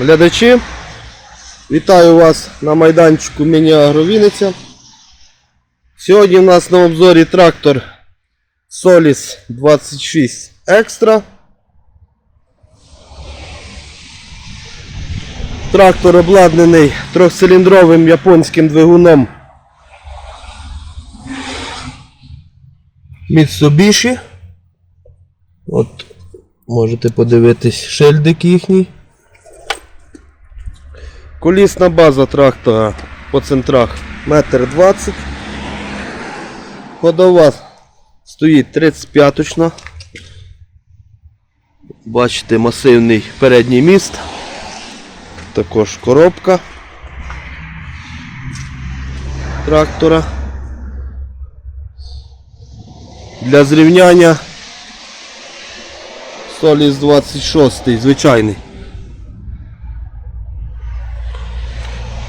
глядачі. Вітаю вас на майданчику Міні-Агро Вінниця. Сьогодні в нас на обзорі трактор Solis 26 Extra. Трактор обладнаний трьохциліндровим японським двигуном Mitsubishi. От можете подивитись шильдик їхній. Колісна база трактора по центрах 1,20 м. Ходова стоїть 35-точна. Бачите масивний передній міст. Також коробка трактора. Для зрівняння Соліс 26 звичайний.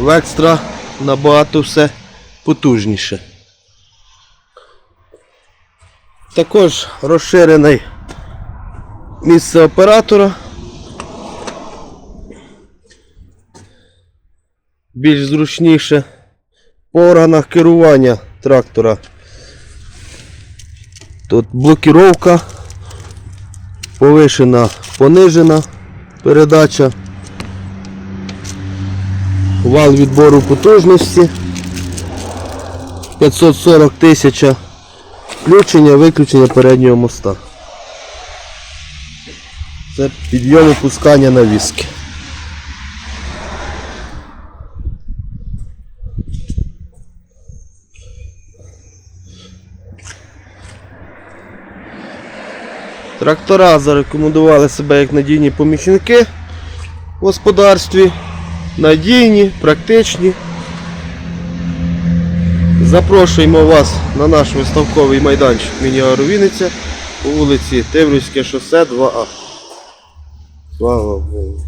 В екстра набагато все потужніше. Також розширений місце оператора. Більш зручніше по органах керування трактора. Тут блокіровка, повишена, понижена передача, вал відбору потужності 540 тисяча, включення, виключення переднього моста. Це підйом опускання на віски. Трактора зарекомендували себе як надійні помічники в господарстві. Надійні, практичні. Запрошуємо вас на наш виставковий майданчик Мініару Вінниця у вулиці Тиврівське шосе 2А. Слава Богу.